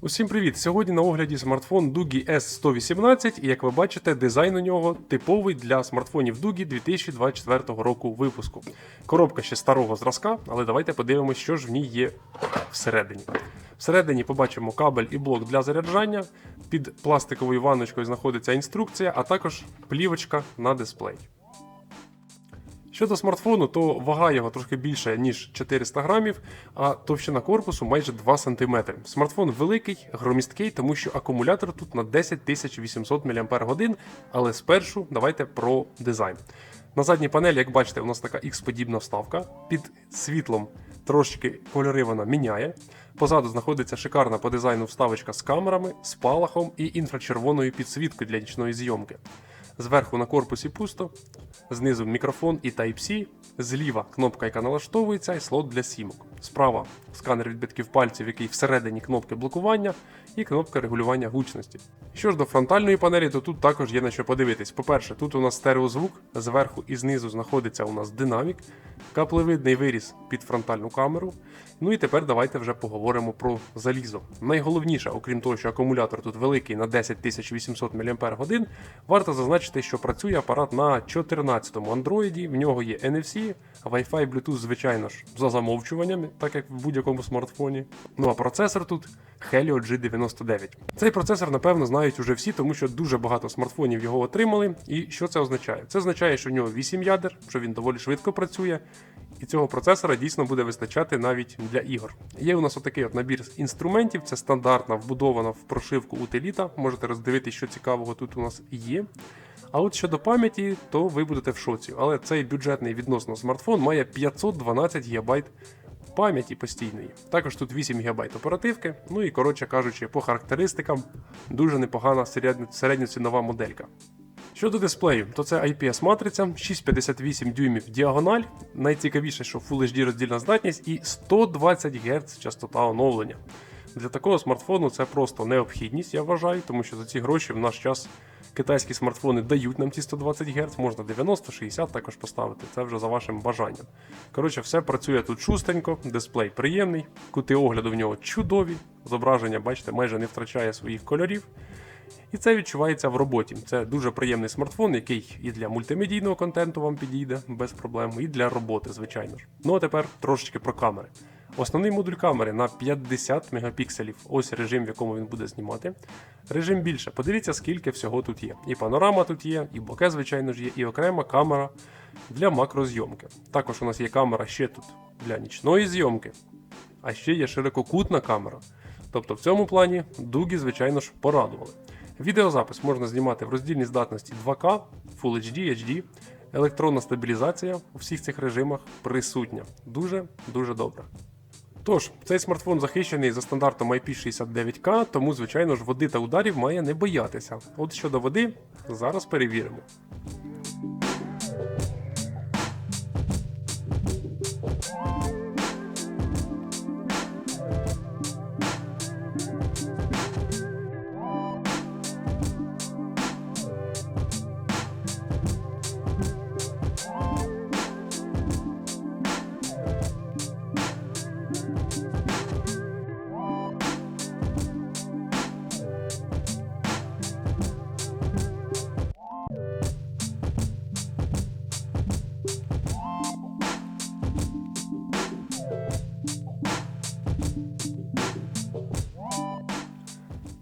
Усім привіт! Сьогодні на огляді смартфон Dugi S118, і як ви бачите, дизайн у нього типовий для смартфонів Dugi 2024 року випуску. Коробка ще старого зразка, але давайте подивимось, що ж в ній є всередині. Всередині побачимо кабель і блок для заряджання. Під пластиковою ванночкою знаходиться інструкція, а також плівочка на дисплей. Щодо смартфону, то вага його трошки більше, ніж 400 грамів, а товщина корпусу майже 2 см. Смартфон великий, громісткий, тому що акумулятор тут на 10800 мАч, але спершу давайте про дизайн. На задній панелі, як бачите, у нас така X-подібна вставка. Під світлом трошки кольори вона міняє. Позаду знаходиться шикарна по дизайну вставочка з камерами, спалахом і інфрачервоною підсвіткою для нічної зйомки. Зверху на корпусі пусто, знизу мікрофон і Type-C, зліва кнопка, яка налаштовується, і слот для сімок. Справа сканер відбитків пальців, який всередині кнопки блокування, і кнопка регулювання гучності. Що ж до фронтальної панелі, то тут також є на що подивитись. По-перше, тут у нас стереозвук, зверху і знизу знаходиться у нас динамік, каплевидний виріз під фронтальну камеру. Ну і тепер давайте вже поговоримо про залізо. Найголовніше, окрім того, що акумулятор тут великий на 10800 мАч, варто зазначити, що працює апарат на 14-му Android, в нього є NFC, Wi-Fi, Bluetooth, звичайно ж, за замовчуваннями, так як в будь-якому смартфоні. Ну а процесор тут Helio G99. Цей процесор, напевно, знають уже всі, тому що дуже багато смартфонів його отримали. І що це означає? Це означає, що в нього 8 ядер, що він доволі швидко працює. І цього процесора дійсно буде вистачати навіть для ігор. Є у нас отакий от набір інструментів, це стандартна вбудована в прошивку утиліта. Можете роздивитися, що цікавого тут у нас є. А от щодо пам'яті, то ви будете в шоці. Але цей бюджетний відносно смартфон має 512 ГБ пам'яті постійної. Також тут 8 ГБ оперативки. Ну і коротше кажучи, по характеристикам дуже непогана середньо- середньоцінова моделька. Щодо дисплею, то це IPS-матриця, 6,58 дюймів діагональ. Найцікавіше, що Full HD роздільна здатність і 120 Гц частота оновлення. Для такого смартфону це просто необхідність, я вважаю, тому що за ці гроші в наш час китайські смартфони дають нам ці 120 Гц, можна 90-60 також поставити, це вже за вашим бажанням. Коротше, все працює тут шустренько, дисплей приємний, кути огляду в нього чудові, зображення, бачите, майже не втрачає своїх кольорів. І це відчувається в роботі. Це дуже приємний смартфон, який і для мультимедійного контенту вам підійде без проблем, і для роботи, звичайно ж. Ну а тепер трошечки про камери. Основний модуль камери на 50 мегапікселів. Ось режим, в якому він буде знімати. Режим більше. Подивіться, скільки всього тут є. І панорама тут є, і боке, звичайно ж, є, і окрема камера для макрозйомки. Також у нас є камера ще тут для нічної зйомки, а ще є ширококутна камера. Тобто в цьому плані дуги, звичайно ж, порадували. Відеозапис можна знімати в роздільній здатності 2К, Full HD, HD. Електронна стабілізація у всіх цих режимах присутня. Дуже дуже добре. Тож, цей смартфон захищений за стандартом IP69K, тому, звичайно ж, води та ударів має не боятися. От щодо води, зараз перевіримо.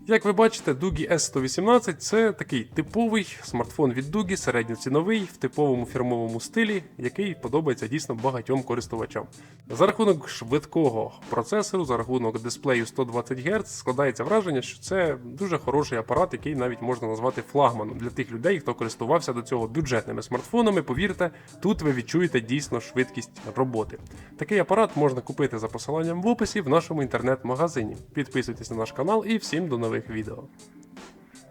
Як ви бачите, Дугі S118 це такий типовий смартфон від Дугі, середньоціновий, в типовому фірмовому стилі, який подобається дійсно багатьом користувачам. За рахунок швидкого процесору, за рахунок дисплею 120 Гц, складається враження, що це дуже хороший апарат, який навіть можна назвати флагманом для тих людей, хто користувався до цього бюджетними смартфонами. Повірте, тут ви відчуєте дійсно швидкість роботи. Такий апарат можна купити за посиланням в описі в нашому інтернет-магазині. Підписуйтесь на наш канал і всім до нових nowych.